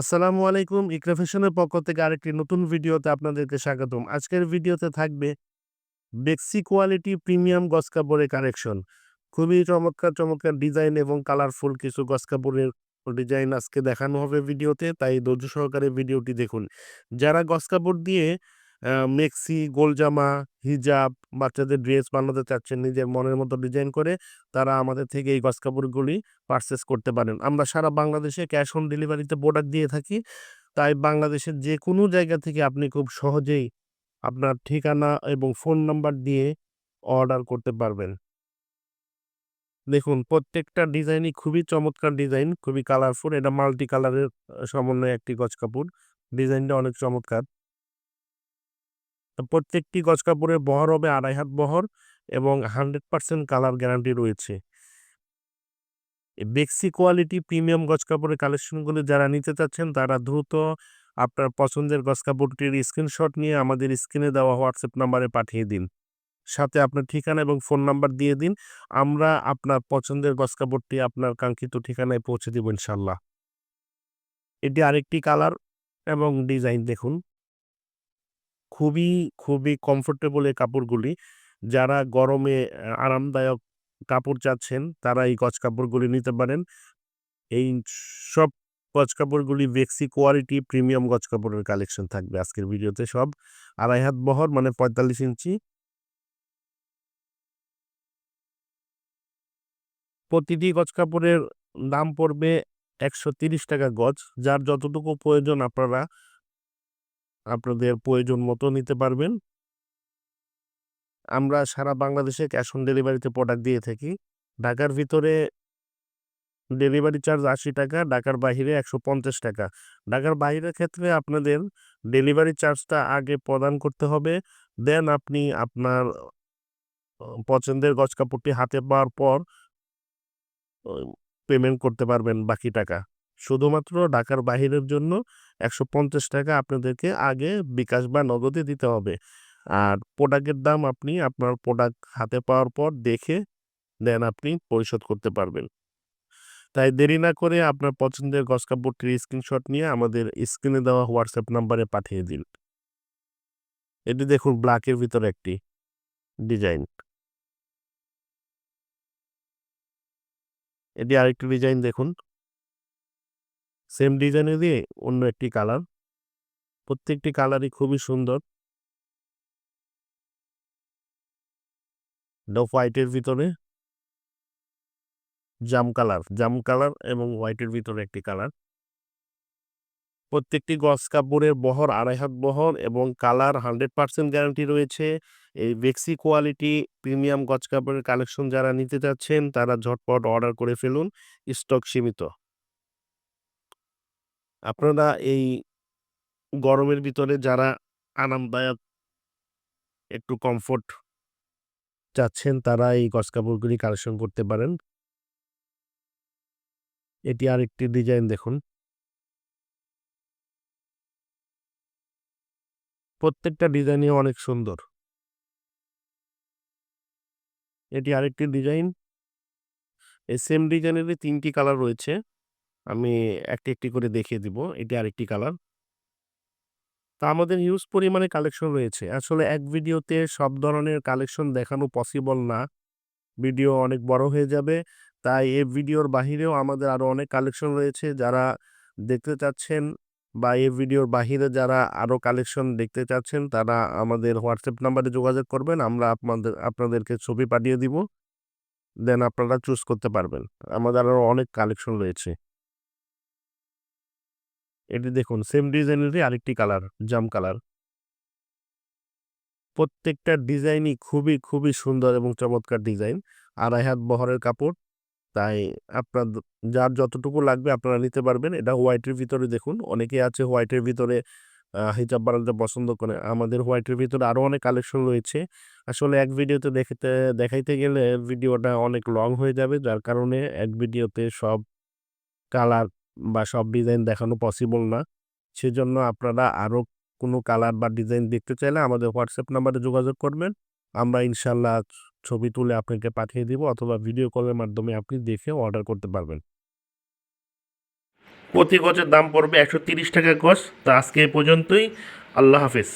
আসসালামু আলাইকুম। ইকরা ফ্যাশনের পক্ষ থেকে আরেকটি নতুন ভিডিওতে আপনাদেরকে স্বাগতম। আজকের ভিডিওতে থাকবে বেক্সি কোয়ালিটি প্রিমিয়াম গস কাপড়ের কালেকশন। খুবই চমৎকার চমৎকার ডিজাইন এবং কালারফুল কিছু গস কাপড়ের ডিজাইন আজকে দেখানো হবে ভিডিওতে, তাই ধৈর্য সহকারে ভিডিওটি দেখুন। যারা গস কাপড় দিয়ে মেক্সি গোলজামা হিজাব, বাচ্চাদের ড্রেস বানাতে চাচ্ছেন নিজের মনের মতো ডিজাইন করে তারা আমাদের থেকে এই গস কাপড়গুলি পারচেস করতে পারেন। আমরা সারা বাংলাদেশে ক্যাশ অন ডেলিভারিতে প্রোডাক্ট দিয়ে থাকি, তাই বাংলাদেশের যে কোনো জায়গা থেকে আপনি খুব সহজেই আপনার ঠিকানা এবং ফোন নাম্বার দিয়ে অর্ডার করতে পারবেন। দেখুন, প্রত্যেকটা ডিজাইনই খুবই চমৎকার ডিজাইন, খুবই কালারফুল এটা মাল্টি কালারের সমন্বয়ে একটি গজ কাপড়। ডিজাইনটা অনেক চমৎকার। প্রত্যেকটি গজ কাপড়ের বহর হবে আড়াই হাত বহর এবং হান্ড্রেড পার্সেন্ট কালার গ্যারান্টি রয়েছে। বেক্সি কোয়ালিটি প্রিমিয়াম গজ কাপড়ের কালেকশনগুলো যারা নিতে চাচ্ছেন, তারা দ্রুত আপনার পছন্দের গজ কাপড়টির স্ক্রিনশট নিয়ে আমাদের স্ক্রিনে দেওয়া হোয়াটসঅ্যাপ নাম্বারে পাঠিয়ে দিন। সাথে আপনার ঠিকানা এবং ফোন নাম্বার দিয়ে দিন। আমরা আপনার পছন্দের গজ কাপড়টি আপনার কাঙ্ক্ষিত ঠিকানায় পৌঁছে দেব ইনশাল্লাহ। এটি আরেকটি কালার এবং ডিজাইন দেখুন। খুবই খুবই কমফোর্টেবল এই কাপড়গুলি। যারা গরমে আরামদায়ক কাপড় চাচ্ছেন, তারা এই গজ কাপড়গুলি নিতে পারেন। এই সব গজ কাপড়গুলি বেক্সি কোয়ালিটি প্রিমিয়াম গজ কাপড়ের কালেকশন থাকবে আজকের ভিডিওতে সব। আড়াই হাত বহর মানে পঁয়তাল্লিশ ইঞ্চি। প্রতিটি গজ কাপড়ের দাম পড়বে একশো তিরিশ টাকা গজ, যার যতটুকু প্রয়োজন আপনারা আপনাদের প্রয়োজন মতো নিতে পারবেন। আমরা সারা বাংলাদেশে ক্যাশ অন ডেলিভারিতে প্রোডাক্ট দিয়ে থাকি। ঢাকার ভিতরে ডেলিভারি চার্জ আশি টাকা, ঢাকার বাইরে একশো পঞ্চাশ টাকা। ঢাকার বাইরের ক্ষেত্রে আপনাদের ডেলিভারি চার্জটা আগে প্রদান করতে হবে। দেন আপনি আপনার পছন্দের গজ কাপড়টি হাতে পাওয়ার পর পেমেন্ট করতে পারবেন বাকি টাকা। শুধুমাত্র ঢাকার বাহিরের জন্য একশো পঞ্চাশ টাকা আপনাদেরকে আগে বিকাশ বা নগদে দিতে হবে। আর প্রোডাক্টের দাম আপনি আপনার প্রোডাক্ট হাতে পাওয়ার পর দেখে দেন আপনি পরিশোধ করতে পারবেন। তাই দেরি না করে আপনার পছন্দের গস কাপড়টির স্ক্রিনশট নিয়ে আমাদের স্ক্রিনে দেওয়া হোয়াটসঅ্যাপ নাম্বারে পাঠিয়ে দিন। এটি দেখুন ব্ল্যাকের ভিতরে একটি ডিজাইন এটি আরেকটি ডিজাইন দেখুন। সেম ডিজাইনে দিয়ে অন্য একটি কালার প্রত্যেকটি কালারই খুবই সুন্দর। হোয়াইটের ভিতরে জাম কালার জাম কালার এবং হোয়াইটের ভিতরে একটি কালার প্রত্যেকটি গস কাপড়ের বহর, আড়াই হাত বহর এবং কালার হান্ড্রেড পার্সেন্ট গ্যারান্টি রয়েছে। এই বেক্সি কোয়ালিটি প্রিমিয়াম গজ কাপড়ের কালেকশন যারা নিতে চাচ্ছেন তারা ঝটপট অর্ডার করে ফেলুন। স্টক সীমিত। আপনারা এই গরমের ভিতরে যারা আরামদায়ক একটু কমফোর্ট চাচ্ছেন, তারা এই গজ কাপড়গুলি কালেকশন করতে পারেন। এটি আরেকটি ডিজাইন দেখুন। প্রত্যেকটা ডিজাইনই অনেক সুন্দর। এটি আরেকটি ডিজাইন এই সেম ডিজাইনেরই তিনটি কালার রয়েছে। আমি একটি একটি করে দেখিয়ে দিব। এটি আরেকটি কালার। তা আমাদের হিউজ পরিমাণে কালেকশন রয়েছে। আসলে এক ভিডিওতে সব ধরনের কালেকশন দেখানো পসিবল না। ভিডিও অনেক বড় হয়ে যাবে। তাই এই ভিডিওর বাহিরেও আমাদের আরও অনেক কালেকশন রয়েছে। যারা দেখতে চাচ্ছেন বা এই ভিডিওর বাহিরে যারা আরও কালেকশন দেখতে চাচ্ছেন, তারা আমাদের হোয়াটসঅ্যাপ নাম্বারে যোগাযোগ করবেন। আমরা আপনাদের, আপনাদেরকে ছবি পাঠিয়ে দিব। দেন আপনারা চুজ করতে পারবেন। আমাদের আরও অনেক কালেকশন রয়েছে। এটি দেখুন সেম ডিজাইনেরই আরেকটি কালার জাম কালার প্রত্যেকটা ডিজাইনই খুবই খুবই সুন্দর এবং চমৎকার ডিজাইন আড়াই হাত বহরের কাপড়, তাই আপনার যার যতটুকু লাগবে আপনারা নিতে পারবেন। এটা হোয়াইটের ভিতরে দেখুন অনেকে আছে হোয়াইটের ভিতরে হিজাব বানাতে পছন্দ করে। আমাদের হোয়াইটের ভিতরে আরও অনেক কালেকশন রয়েছে। আসলে এক ভিডিওতে দেখতে, দেখাইতে গেলে ভিডিওটা অনেক লং হয়ে যাবে, যার কারণে এক ভিডিওতে সব কালার বা সব ডিজাইন দেখানো পসিবল না। সেজন্য আপনারা আরও কোনো কালার বা ডিজাইন দেখতে চাইলে আমাদের হোয়াটসঅ্যাপ নাম্বারে যোগাযোগ করবেন। আমরা ইনশাল্লাহ ছবি তুলে আপনাকে পাঠিয়ে দিব অথবা ভিডিও কলের মাধ্যমে আপনি দেখে অর্ডার করতে পারবেন। প্রতি গজের দাম পড়বে একশো তিরিশ টাকা গজ। তো আজকে এই পর্যন্তই। আল্লাহ হাফেজ।